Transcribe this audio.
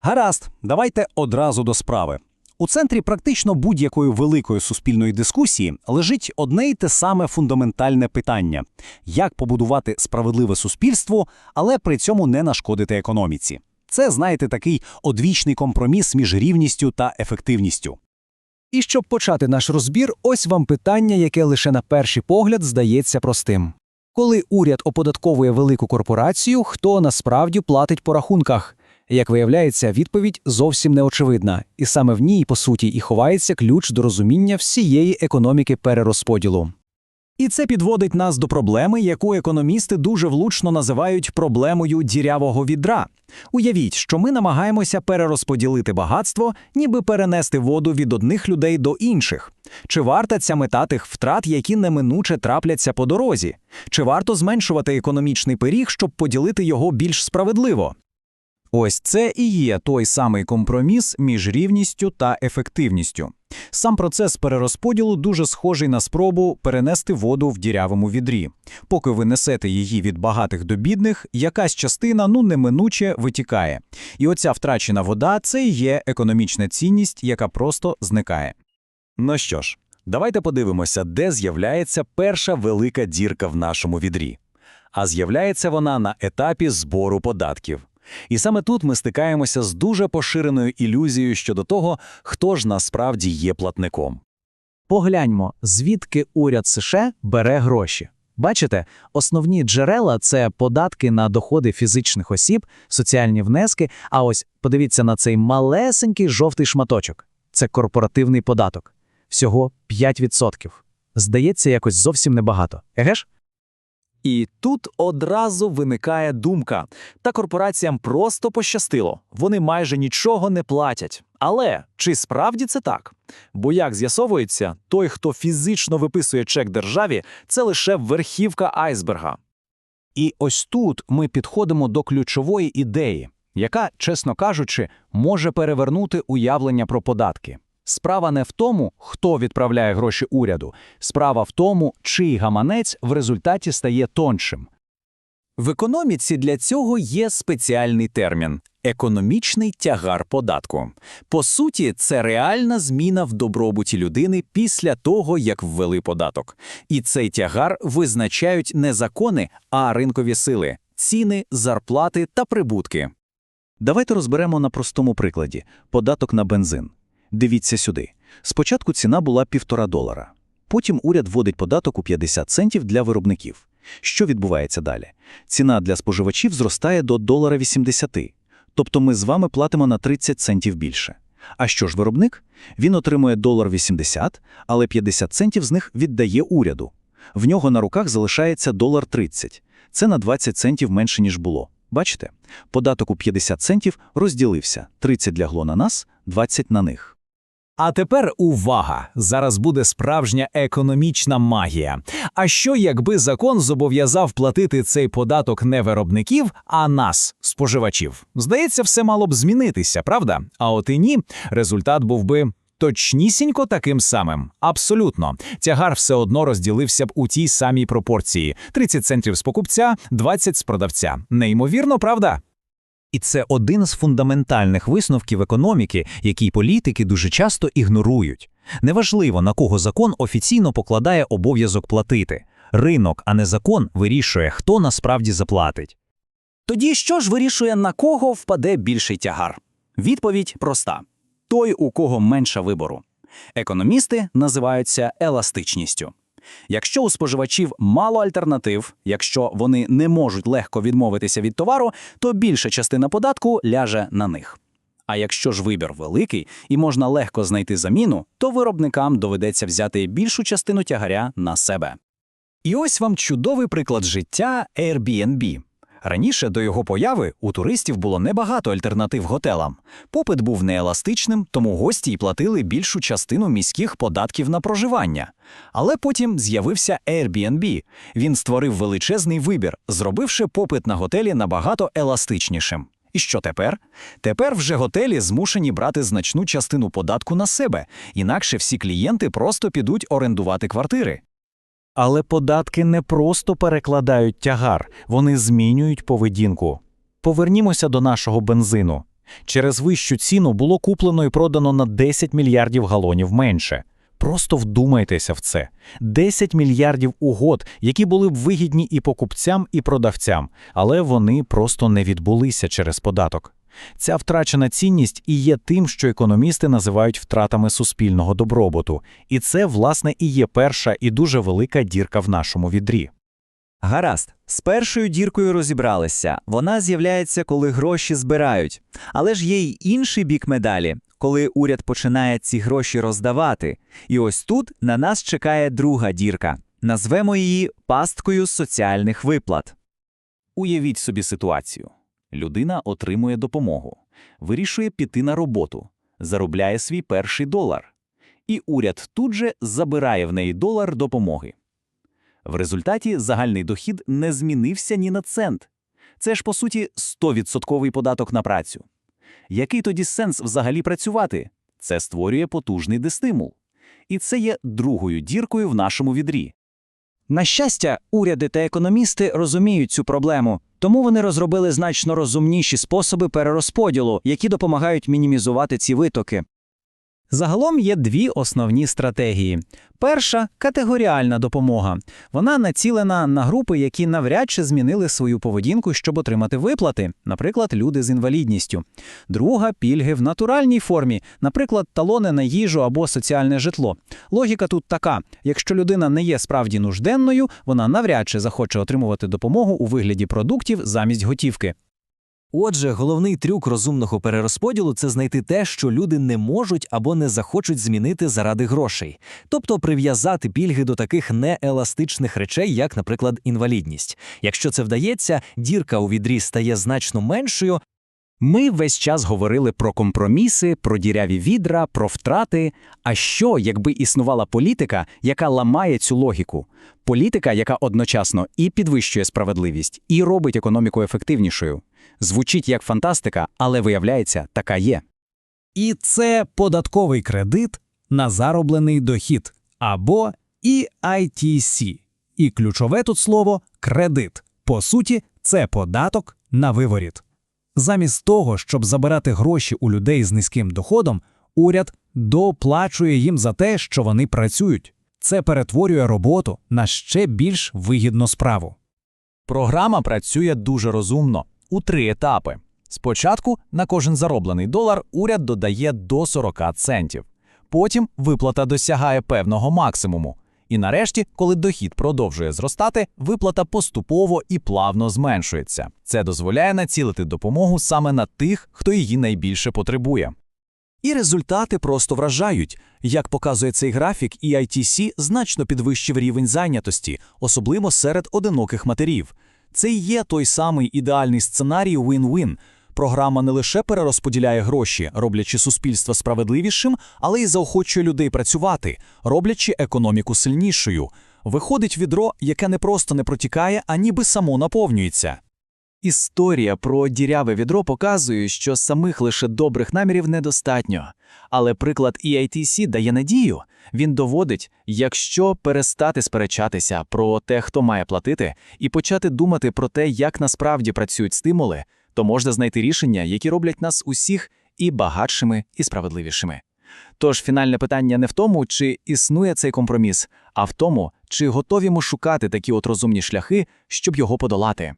Гаразд, давайте одразу до справи. У центрі практично будь-якої великої суспільної дискусії лежить одне й те саме фундаментальне питання: як побудувати справедливе суспільство, але при цьому не нашкодити економіці. Це, знаєте, такий одвічний компроміс між рівністю та ефективністю. І щоб почати наш розбір, ось вам питання, яке лише на перший погляд здається простим. Коли уряд оподатковує велику корпорацію, хто насправді платить по рахунках? Як виявляється, відповідь зовсім неочевидна, і саме в ній, по суті, і ховається ключ до розуміння всієї економіки перерозподілу. І це підводить нас до проблеми, яку економісти дуже влучно називають проблемою дірявого відра. Уявіть, що ми намагаємося перерозподілити багатство, ніби перенести воду від одних людей до інших. Чи варта ця мета тих втрат, які неминуче трапляться по дорозі? Чи варто зменшувати економічний пиріг, щоб поділити його більш справедливо? Ось це і є той самий компроміс між рівністю та ефективністю. Сам процес перерозподілу дуже схожий на спробу перенести воду в дірявому відрі. Поки ви несете її від багатих до бідних, якась частина ну неминуче витікає. І оця втрачена вода це і є економічна цінність, яка просто зникає. Ну що ж, давайте подивимося, де з'являється перша велика дірка в нашому відрі. А з'являється вона на етапі збору податків. І саме тут ми стикаємося з дуже поширеною ілюзією щодо того, хто ж насправді є платником. Погляньмо, звідки уряд США бере гроші. Бачите, основні джерела це податки на доходи фізичних осіб, соціальні внески. А ось подивіться на цей малесенький жовтий шматочок. Це корпоративний податок. Всього 5%. Здається, якось зовсім небагато. Еге ж? І тут одразу виникає думка: та корпораціям просто пощастило, вони майже нічого не платять. Але чи справді це так? Бо як з'ясовується, той, хто фізично виписує чек державі, це лише верхівка айсберга. І ось тут ми підходимо до ключової ідеї, яка, чесно кажучи, може перевернути уявлення про податки. Справа не в тому, хто відправляє гроші уряду, справа в тому, чий гаманець в результаті стає тоншим. В економіці для цього є спеціальний термін економічний тягар податку. По суті, це реальна зміна в добробуті людини після того, як ввели податок. І цей тягар визначають не закони, а ринкові сили, ціни, зарплати та прибутки. Давайте розберемо на простому прикладі податок на бензин. Дивіться сюди. Спочатку ціна була півтора долара. Потім уряд вводить податок у 50 центів для виробників. Що відбувається далі? Ціна для споживачів зростає до долара 80. Тобто ми з вами платимо на 30 центів більше. А що ж виробник? Він отримує долар 80, але 50 центів з них віддає уряду. В нього на руках залишається долар 30. Це на 20 центів менше, ніж було. Бачите? Податок у 50 центів розділився. 30 лягло на нас, 20 на них. А тепер увага! Зараз буде справжня економічна магія. А що, якби закон зобов'язав платити цей податок не виробників, а нас, споживачів? Здається, все мало б змінитися, правда? А от і ні, результат був би. Точнісінько таким самим. Абсолютно. Тягар все одно розділився б у тій самій пропорції: 30 центів з покупця, 20 з продавця. Неймовірно, правда? І це один з фундаментальних висновків економіки, який політики дуже часто ігнорують. Неважливо, на кого закон офіційно покладає обов'язок платити. Ринок, а не закон, вирішує, хто насправді заплатить. Тоді що ж вирішує, на кого впаде більший тягар? Відповідь проста: той, у кого менше вибору. Економісти називаються еластичністю. Якщо у споживачів мало альтернатив, якщо вони не можуть легко відмовитися від товару, то більша частина податку ляже на них. А якщо ж вибір великий і можна легко знайти заміну, то виробникам доведеться взяти більшу частину тягаря на себе. І ось вам чудовий приклад життя Airbnb. Раніше до його появи у туристів було небагато альтернатив готелам. Попит був нееластичним, тому гості й платили більшу частину міських податків на проживання. Але потім з'явився Airbnb. Він створив величезний вибір, зробивши попит на готелі набагато еластичнішим. І що тепер? Тепер вже готелі змушені брати значну частину податку на себе, інакше всі клієнти просто підуть орендувати квартири. Але податки не просто перекладають тягар, вони змінюють поведінку. Повернімося до нашого бензину. Через вищу ціну було куплено і продано на 10 мільярдів галонів менше. Просто вдумайтеся в це. 10 мільярдів угод, які були б вигідні і покупцям, і продавцям, але вони просто не відбулися через податок. Ця втрачена цінність і є тим, що економісти називають втратами суспільного добробуту. І це, власне, і є перша і дуже велика дірка в нашому відрі. Гаразд, з першою діркою розібралися. Вона з'являється, коли гроші збирають. Але ж є й інший бік медалі, коли уряд починає ці гроші роздавати. І ось тут на нас чекає друга дірка. Назвемо її пасткою соціальних виплат. Уявіть собі ситуацію. Людина отримує допомогу, вирішує піти на роботу, заробляє свій перший долар. І уряд тут же забирає в неї долар допомоги. В результаті загальний дохід не змінився ні на цент. Це ж, по суті, 100% податок на працю. Який тоді сенс взагалі працювати? Це створює потужний дистимул. І це є другою діркою в нашому відрі. На щастя, уряди та економісти розуміють цю проблему, тому вони розробили значно розумніші способи перерозподілу, які допомагають мінімізувати ці витоки. Загалом є дві основні стратегії. Перша категоріальна допомога. Вона націлена на групи, які навряд чи змінили свою поведінку, щоб отримати виплати, наприклад, люди з інвалідністю. Друга пільги в натуральній формі, наприклад, талони на їжу або соціальне житло. Логіка тут така: якщо людина не є справді нужденною, вона навряд чи захоче отримувати допомогу у вигляді продуктів замість готівки. Отже, головний трюк розумного перерозподілу це знайти те, що люди не можуть або не захочуть змінити заради грошей, тобто прив'язати пільги до таких нееластичних речей, як, наприклад, інвалідність. Якщо це вдається, дірка у відрі стає значно меншою, Ми весь час говорили про компроміси, про діряві відра, про втрати. А що, якби існувала політика, яка ламає цю логіку? Політика, яка одночасно і підвищує справедливість, і робить економіку ефективнішою. Звучить як фантастика, але виявляється, така є. І це податковий кредит на зароблений дохід або EITC. І ключове тут слово кредит. По суті, це податок на виворіт. Замість того, щоб забирати гроші у людей з низьким доходом, уряд доплачує їм за те, що вони працюють. Це перетворює роботу на ще більш вигідну справу. Програма працює дуже розумно у три етапи. Спочатку на кожен зароблений долар уряд додає до 40 центів. Потім виплата досягає певного максимуму. І нарешті, коли дохід продовжує зростати, виплата поступово і плавно зменшується. Це дозволяє націлити допомогу саме на тих, хто її найбільше потребує. І результати просто вражають. Як показує цей графік, EITC значно підвищив рівень зайнятості, особливо серед одиноких матерів. Це і є той самий ідеальний сценарій win-win. Програма не лише перерозподіляє гроші, роблячи суспільство справедливішим, але й заохочує людей працювати, роблячи економіку сильнішою. Виходить відро, яке не просто не протікає, а ніби само наповнюється. Історія про діряве відро показує, що самих лише добрих намірів недостатньо. Але приклад EITC дає надію. Він доводить, якщо перестати сперечатися про те, хто має платити, і почати думати про те, як насправді працюють стимули, то можна знайти рішення, які роблять нас усіх і багатшими, і справедливішими. Тож фінальне питання не в тому, чи існує цей компроміс, а в тому, чи готові ми шукати такі от розумні шляхи, щоб його подолати.